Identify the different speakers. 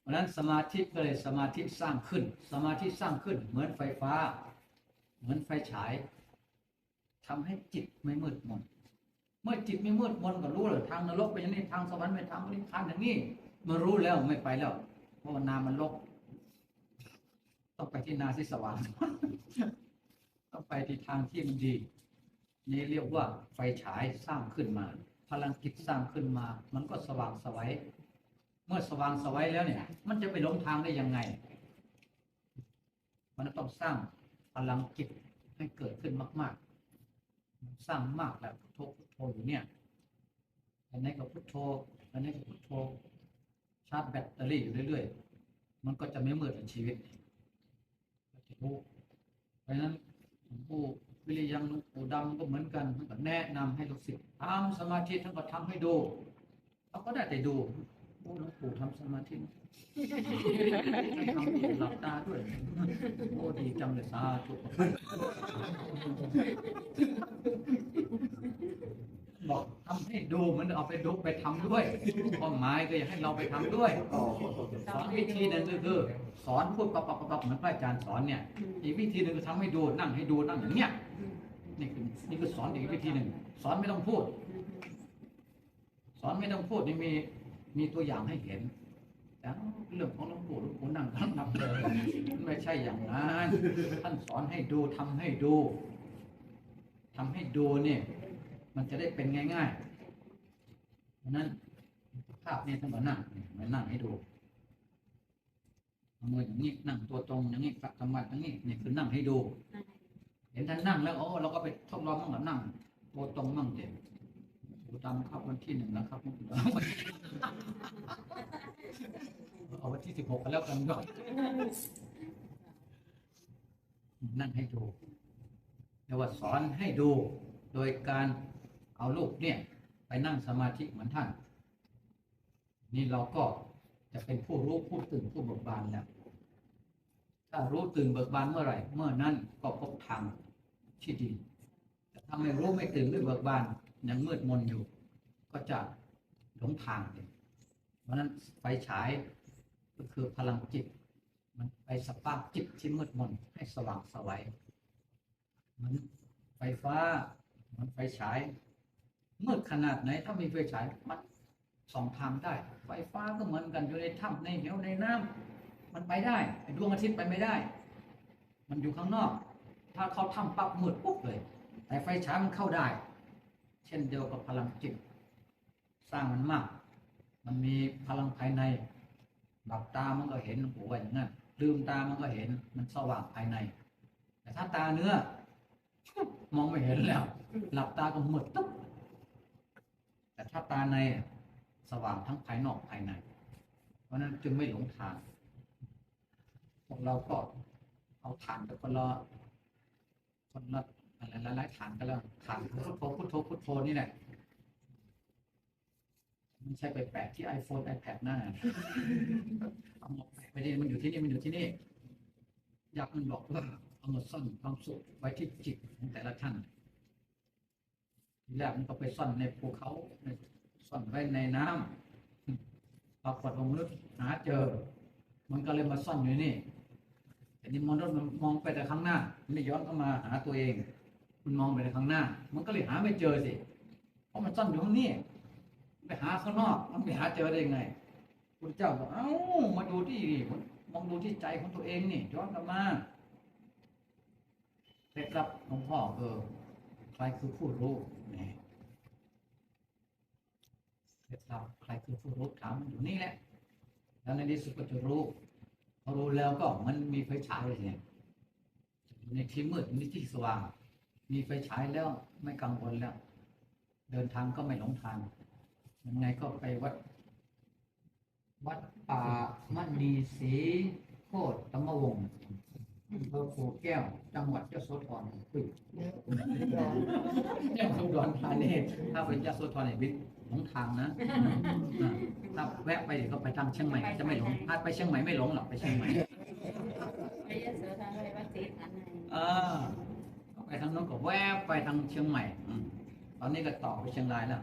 Speaker 1: เพราะนั้นสมาธิก็เลยสมาธิสร้างขึ้น สมาธิสร้างขึ้น เหมือนไฟฟ้า เหมือนไฟฉายทำให้จิตไม่มืดมนเมื่อจิตไม่มืดมนก็รู้เลยทางนรกเป็นอย่างนี้ทางสวรรค์เป็นทางนิพพานอย่างนี้มันรู้แล้วไม่ไปแล้วเพราะนามันลก ต้องไปที่นาที่สว่างต้องไปที่ทางที่มันดี นี่เรียกว่าไฟฉายสร้างขึ้นมา พลังจิตสร้างขึ้นมา มันก็สว่างไสวัยเมื่อสว่างไสวัยแล้วเนี่ย มันจะไปหลงทางได้ยังไง มันต้องสร้างพลังจิตให้เกิดขึ้นมาก ๆ สร้างมากแบบพุทโธพุทโธอยู่เนี่ยอันนี้ก็พุทโธอันนี้ก็พุทโธชาร์จแบตเตอรี่อยู่เรื่อย ๆ มันก็จะไม่มืดในชีวิตก็จะรู้เพราะฉะนั้นหล วิริยังหลวงปู่ดำก็เหมือนกันท่านก็แนะนำให้ลูกศิษย์ทำสมาธิท่านก็ทำให้ดูเราก็ได้แต่ดูโอ้หลวงปู่ทำสมาธิทำหลับตาด้วยโอ้ดีจังเลยสาธุ บอกทำให้ ดูเหมันเอาไปดูไปทำด้วยความหมายก็อยากให้เราไปทำด้วย สอนวิธีหนึ่งก็คือ สอนพูดปับปับปับปับเหมือนพระอาจารย์สอนเนี่ย อีกวิธีหนึ่งก็ทำให้ดูนั่งให้ดูนั่งอย่างเนี้ยนี่คือนี่คือสอนอีกวิธีหนึ่งสอนไม่ต้องพูด สอนไม่ต้องพูดนี่มีมีตัวอย่างให้เห็นแต่เรื่องของหลวงปู่หลวงปู่นั่งทั้งนับเลยไม่ใช่อย่างนั้นท่านสอนให้ดูทำให้ดูทำให้ดูเนี่ยมันจะได้เป็นง่าย ๆ เพราะนั้นภาพนี้ท่านก็นั่งมานั่งให้ดูเอามืออย่างนี้นั่งตัวตรงอย่างนี้กำมัดอย่างนี้นี่คือนั่งให้ดู เห็นท่านนั่งแล้วโอ้เราก็ไปทดลองมั่งเหรอนั่งตัวตรงมั่งเด็ดูตามครับวันที่หนึ่งนะครับเอาวันที่สิบหกกันแล้วกันก่อนนั่งให้ดูเรียกว่าสอนให้ดูโดยการเอาลูกเนี่ย ไปนั่งสมาธิเหมือนท่าน นี่เราก็จะเป็นผู้รู้ผู้ตื่นผู้เบิกบานแล้วถ้ารู้ตื่นเบิกบานเมื่อไหร่ เมื่อนั้นก็พบทางที่ดีแต่ถ้าไม่รู้ไม่ตื่นหรือเบิกบานยังมืดมนอยู่ ก็จะหลงทางเลยเพราะนั้นไฟฉายก็คือพลังจิต มันไปสปาร์กจิตที่มืดมนให้สว่างไสวัยเหมือนไฟฟ้าเหมือนไฟฉาย มืดขนาดไหนถ้ามีไฟฉายมันส่องทางได้ ไฟฟ้าก็เหมือนกันอยู่ในถ้ำในเหวในน้ำมันไปได้ดวงอาทิตย์ไปไม่ได้ มันอยู่ข้างนอก ถ้าเขาทำปั๊บมืดปุ๊บเลย แต่ไฟฉายมันเข้าได้ เช่นเดียวกับพลังจิต สร้างมันมาก มันมีพลังภายในหลับตามันก็เห็นหัวอย่างนั้นลืมตามันก็เห็นมันสว่างภายใน แต่ถ้าตาเนื้อ มองไม่เห็นแล้ว หลับตาก็มืดตุ๊บ ถ้าตาในสว่างทั้งภายนอกภายใน เพราะนั้นจึงไม่หลงทางพวกเราก็เอาฐานไปคนละคนละอะไรหลายๆฐานกันแล้วฐานพุทโธพุทโธพุทโธนี่แหละไม่ใช่ไปแปะที่ iPhone iPad หน้าเอาหมดไปนี่มันอยู่ที่นี่มันอยู่ที่นี่อยากมันบอกว่าเอามาซ่อนความสุขไว้ที่จิตของแต่ละท่าน ทีแรกมันก็ไปซ่อนในภูเขาซ่อนไว้ในน้ำปรากฏว่ามนุษย์หาเจอ มันก็เลยมาซ่อนอยู่นี่แต่นี่มนุษย์มันมองไปแต่ข้างหน้ามันไม่ย้อนเข้ามาหาตัวเอง มันมองไปแต่ข้างหน้า มันก็เลยหาไม่เจอสิเพราะมันซ่อนอยู่ข้างนี้ไปหาข้างนอกมันไปหาเจอได้ยังไงคุณเจ้าบอกเอ้ามาดูที่นี่มองดูที่ใจของตัวเองนี่ย้อนกลับมาเคล็ดลับของพ่อเออ ใครคือผู้รู้นี่เคล็ดลับใครคือผู้รู้ถามอยู่นี่แหละ แล้วในที่สุดก็จะรู้พอรู้แล้วก็มันมีไฟฉายเลยเนี่ยในที่มืดในที่สว่าง มีไฟฉายแล้วไม่กังวลแล้ว เดินทางก็ไม่หลงทางยังไงก็ไปวัด วัดป่ามัณีศีโคตรธรรมวงศ์ อำเภอปู่แก้ว จังหวัดยโสธรอุ้ยจังหวัดอุดรธานีถ้าเป็นยโสธรเนี่ยบิ๊กหลงทางนะถ้าแวะไปเดี๋ยวก็ไปทางเชียงใหม่จะไม่หลงถ้าไปเชียงใหม่ไม่หลงหรอกไปเชียงใหม่
Speaker 2: ไปยโสธรไปวัดศรีฐานใน
Speaker 1: เออไปทางโน้นก็แวบไปทางเชียงใหม่ตอนนี้ก็ต่อไปเชียงรายแล้ว